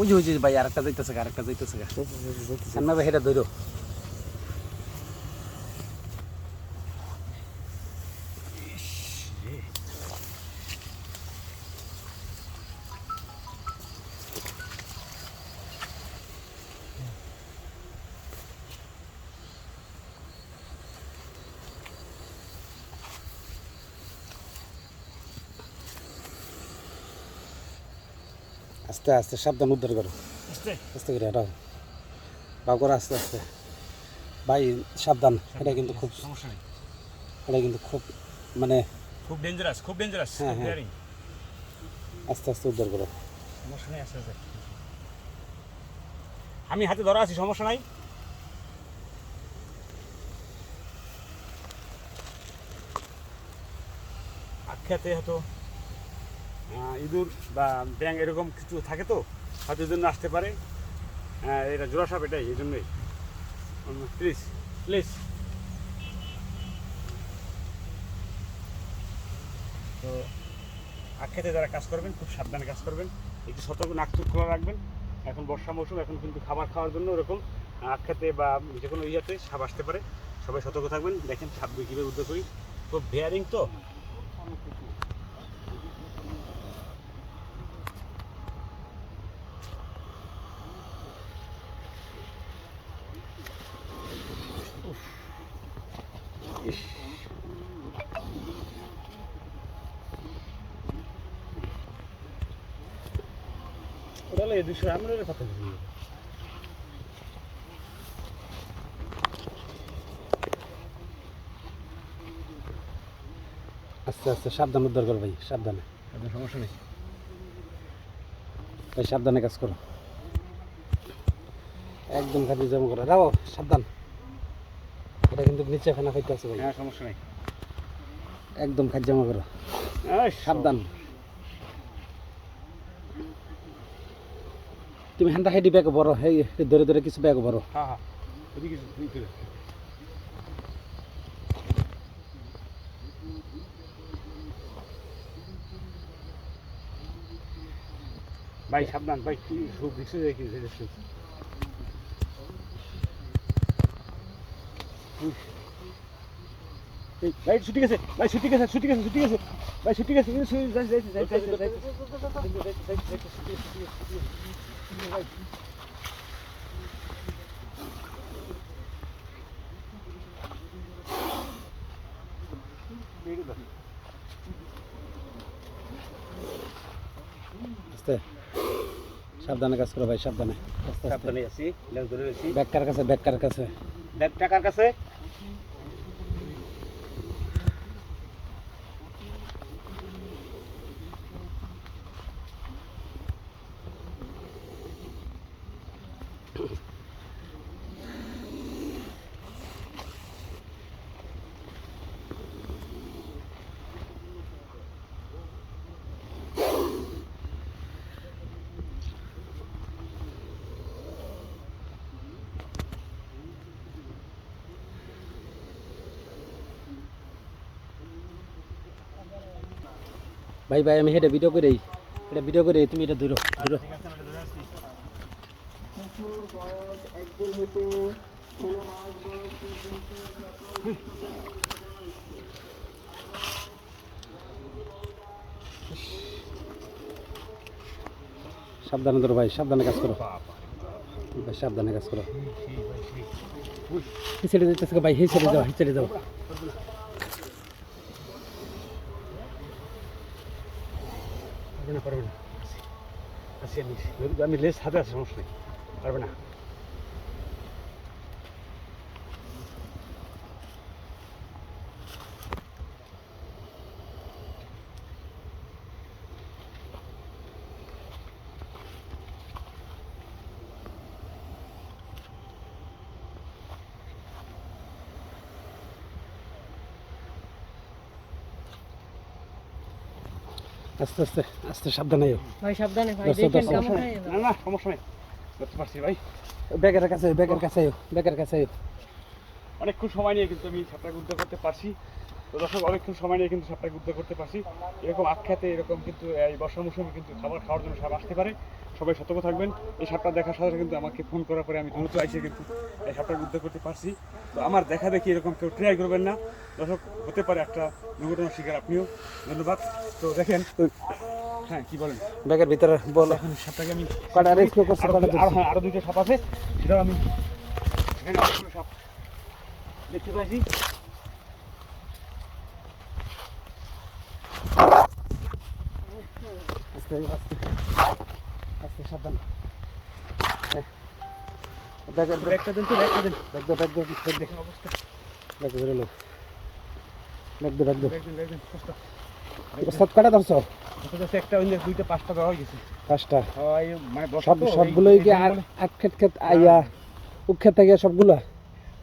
ওই যে ওই যে ভাই আরেকটা যাইতেছে আরেকটা যাইতেছে। সামনে ভাই হেটা ধরো আস্তে আস্তে সাবধান উদ্ধার করো। আস্তে। করে রাও রাও করো আস্তে আস্তে। ভাই সাবধান এটা কিন্তু খুব এটা কিন্তু খুব মানে খুব ডেঞ্জারাস খুব ডেঞ্জারাস হ্যাঁ, হ্যাঁ। আস্তে আস্তে উদ্ধার করো। সমস্যা নেই আস্তে আস্তে। আমি হাতে ধরা আছি সমস্যা নাই। আখ্যাতে হয়তো ইঁদুর বা ব্যাং এরকম কিছু থাকে তো হয়তো জন্য আসতে পারে। আহ, এটা জোড়া সাপ এটাই এই জন্যই। প্লিজ প্লিজ তো আখ্যাতে যারা কাজ করবেন খুব সাবধানে কাজ করবেন। একটু সতর্ক নাক চোখ খোলা রাখবেন। এখন বর্ষা মৌসুম এখন কিন্তু খাবার খাওয়ার জন্য ওরকম আখ্যাতে বা যে কোনো ইয়াতে সাপ আসতে পারে। সবাই সতর্ক থাকবেন। দেখেন সাপ কীভাবে উদ্ধার করি। খুব ভেয়ারিং তো ইস ওটা হলো দুশো আমরা কথা বলি। আস্তে আস্তে সাবধান উদ্ধার করো ভাই সাবধানে। সমস্যা নেই? ভাই সাবধানে কাজ করো। একদম খালি জমা করো। রাও সাবধান। এটা কিন্তু নিচে ফেনা খাইতে আছে ভাই। হ্যাঁ সমস্যা নেই। একদম খালি জমা করো। সাবধান। তুমি হ্যান্ডা হাইডি ব্যাগ বড় হেই ধরে ধরে কিছু ব্যাগ বড় হ্যাঁ হ্যাঁ। ভাই, সাবধান, ভাই, কি দেখছে দেখি দেখছি এই ভাই ছুটি গেছে ভাই ছুটি গেছে ছুটি গেছে ছুটি গেছে। ভাই ছুটি গেছে এই ছুটি- যাই- যাই- যাই- যাই- যাই- যাই- আস্তে। সাবধানে কাজ করো ভাই সাবধানে। আস্তে আস্তে। সাবধানে আছি লেন্স ধরে রয়েছি ব্যাগ কার কাছে ব্যাগ কার কাছে? ব্যাগ টাকার কাছে? ভাই ভাই, আমি হেঁটে ভিডিও করেই এটা ভিডিও করে তুমি এটা ধরো ধরো। সাবধানে ধরো ভাই, সাবধানে কাজ করো। ভাই, সাবধানে কাজ করো। হি ছেড়ে যেতেছে ভাই হি ছেড়ে যাও হি ছেড়ে যাও। না পারবে না। আছি আমি আমি লেস হাতে আছে সমস্যা নেই পারবে না। আস্তে আস্তে আস্তে সাবধানে ভাই সাবধানে ভাই দেখেন কেমন না না সমস্যা নেই। করতে পারছি ভাই। ব্যাগের কাছে ব্যাগের কাছে ব্যাগের কাছে। অনেকক্ষণ সময় নিয়ে কিন্তু আমি সাপটাকে উদ্ধার করতে পারছি। তো দর্শক অনেকক্ষণ সময় নিয়ে কিন্তু সাপটাকে উদ্ধার করতে পারছি। এরকম আখ্যাতে এরকম কিন্তু এই বর্ষা মৌসুমে কিন্তু খাবার খাওয়ার জন্য সাপ আসতে পারে। সবাই সতর্ক থাকবেন। এই সাপটা দেখার সাথে কিন্তু আমাকে ফোন করার পরে আমি দ্রুত আইসে কিন্তু এই সাপটাকে উদ্ধার করতে পারছি। তো আমার দেখা দেখি এরকম কেউ ট্রাই করবেন না। দর্শক হতে পারে একটা দুর্ঘটনার শিকার আপনিও। ধন্যবাদ। তো দেখেন হ্যাঁ কি বলেন? ব্যাগের ভিতরে বল। এখন সাপটাকে আমি কটা করছ, আরও কটা আরো- হ্যাঁ আরও দুটো সাপ আছে। সেটাও আমি এখানে সাপ দেখতে পাইছি। আস্তে। আস্তে আস্তে একটা দিন তো একটা দিন। দেখো দেখো দেখো অবস্থা। দেখো বেরোলো সব কাটা ধরছো? একটা ওই দুইটা পাঁচটা ধরা গেছে। পাঁচটা? মানে সব সবগুলোই কি আর এক খেত আইয়া উক্ষেত থেকে সবগুলা?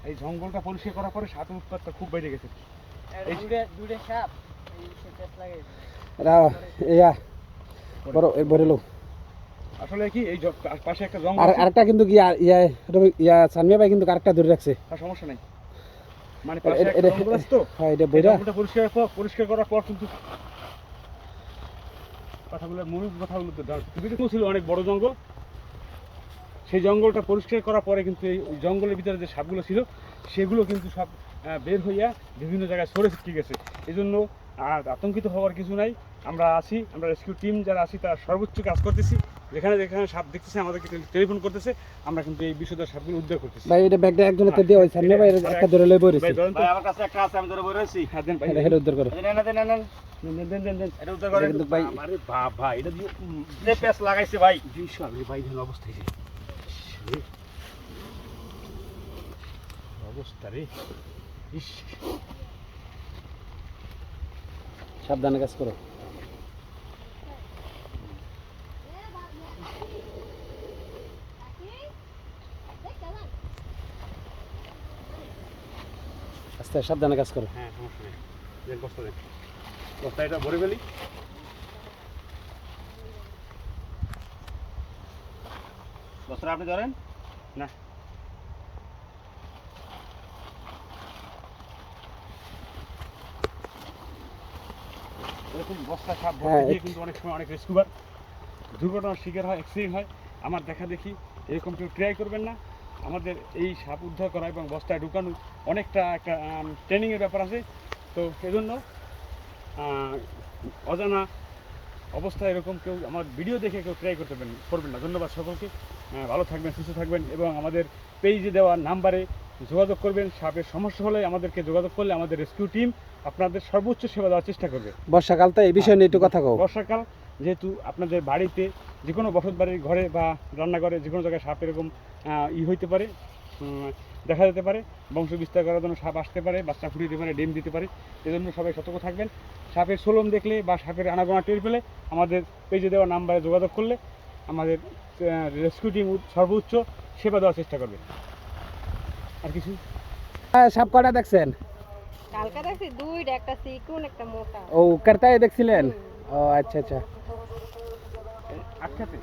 এই জঙ্গলটা পরিষ্কার করার পরে সাপের উৎপাতটা খুব বেড়ে গেছে। বড় আসলে কি এই পাশে একটা জঙ্গল আর আরেকটা কিন্তু ইয়া ইয়া ইয়া সানমিয়া ভাই কিন্তু আরেকটা ধরে রাখছে। সমস্যা নাই। মানে পাশে একটা জঙ্গল আছে তো? হ্যাঁ এটা বইরা। জঙ্গলটা পরিষ্কার পর পরিষ্কার করার পর কিন্তু কথাগুলো মূল কথাগুলো তো পৃথিবীতে ছিল অনেক বড় জঙ্গল। সেই জঙ্গলটা পরিষ্কার করার পরে কিন্তু এই জঙ্গলের ভিতরে যে সাপগুলো ছিল সেগুলো কিন্তু সব বের হইয়া বিভিন্ন জায়গায় সরে ছিটকে গেছে এই জন্য আর আতঙ্কিত হওয়ার কিছু নাই। আমরা আছি আমরা রেস্কিউ টিম যারা আছি তারা সর্বোচ্চ কাজ করতেছি। যেখানে যেখানে সাপ দেখতেছে আমাদেরকে টেলিফোন করতেছে। আমরা কিন্তু এই বিষয়টা সাপগুলো উদ্ধার করতেছি। ভাই এটা ব্যাগটা একজনের তো দেওয়া হয়েছে। ভাই একটা ধরে লই বইরেছি ভাই আমার কাছে একটা আছে আমি ধরে হ্যাঁ দেন ভাই এটা উদ্ধার করো। দেন এটা উদ্ধার ভাই আরে বাপ ভাই এটা দিয়ে প্যাস লাগাইছে ভাই। দুইশো আমি ভাই অবস্থা এই অবস্থা রে। সাবধানে কাজ করো। আস্তে সাবধানে কাজ করো। হ্যাঁ সমস্যা নেই। বস্তা দেন বস্তা এটা ভরে ফেলি। বস্ত্র আপনি ধরেন। না। এরকম বস্তা সাপ হ্যাঁ, দিয়ে কিন্তু অনেক সময় অনেক দুর্ঘটনার শিকার হয় অ্যাক্সিডেন্ট হয়। আমার দেখা দেখি এরকম কেউ ট্রাই করবেন না। আমাদের এই সাপ উদ্ধার করা এবং বস্তায় ঢুকানো অনেকটা একটা ট্রেনিংয়ের ব্যাপার আছে। তো সেজন্য অজানা অবস্থায় এরকম কেউ আমার ভিডিও দেখে কেউ ট্রাই করতে পারেন করবেন না। ধন্যবাদ সকলকে। ভালো থাকবেন সুস্থ থাকবেন এবং আমাদের পেজে দেওয়া নাম্বারে যোগাযোগ করবেন। সাপের সমস্যা হলে আমাদেরকে যোগাযোগ করলে আমাদের রেস্কিউ টিম আপনাদের সর্বোচ্চ সেবা দেওয়ার চেষ্টা করবে। বর্ষাকাল তো এই বিষয় নিয়ে একটু কথা কও। বর্ষাকাল যেহেতু আপনাদের বাড়িতে যে কোনো বসত বাড়ির ঘরে বা রান্নাঘরে যে কোনো জায়গায় সাপ এরকম ই হইতে পারে দেখা যেতে পারে বংশ বিস্তার করার জন্য সাপ আসতে পারে বাচ্চা ফুটিয়ে দিতে পারে ডিম দিতে পারে এজন্য সবাই সতর্ক থাকবেন। সাপের সোলম দেখলে বা সাপের আনাগোনা টের পেলে আমাদের পেজে দেওয়া নাম্বারে যোগাযোগ করলে আমাদের রেস্কিউ টিম সর্বোচ্চ সেবা দেওয়ার চেষ্টা করবে। আর কিছু? হ্যাঁ, সাপ কটা দেখছেন? কালকা দেখছি দুইটা একটা চিকুন একটা মোটা। ও কারতায় দেখছিলেন? ও আচ্ছা আচ্ছা। আটকাতে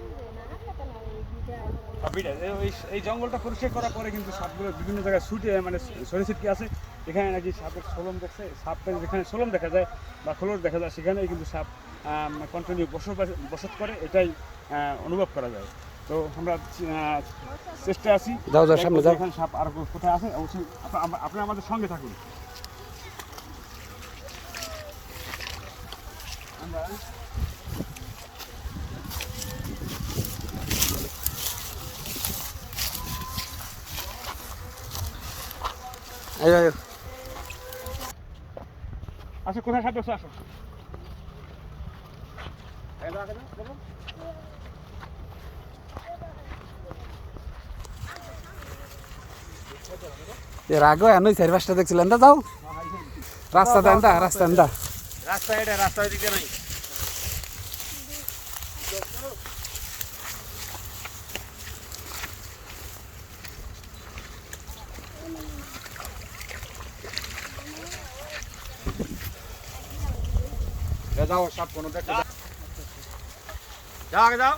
এই- জঙ্গলটা পরিষ্কার করার পরে কিন্তু সাপগুলো বিভিন্ন জায়গায় ছুটে মানে সরে ছিটকে আছে এখানে নাকি সাপের সোলম দেখছে। সাপের যেখানে সোলম দেখা যায় বা খোলস দেখা যায় সেখানে কিন্তু সাপ কন্টিনিউ বসত বসত করে। এটাই অনুভব করা যায়। তো আমরা চেষ্টা আছি। যাও যাও সামনে যাও। এখানে সাপ আর কোথায় আছে। অবশ্যই আপনি আমাদের সঙ্গে থাকুন। আমরা আচ্ছা কোথায় সাপ আসো বলো। এর আগে আমি চারি পাঁচটা দেখছিলেন দা যাও। রাস্তা দেন দা রাস্তা দা। রাস্তা এটা রাস্তা দিকে নাই। যাও সাপ কোনো দেখো যাও আগে যাও।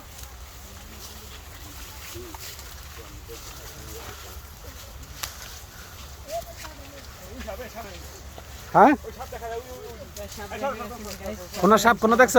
হ্যাঁ? কোনো সাপ কোনো দেখছ?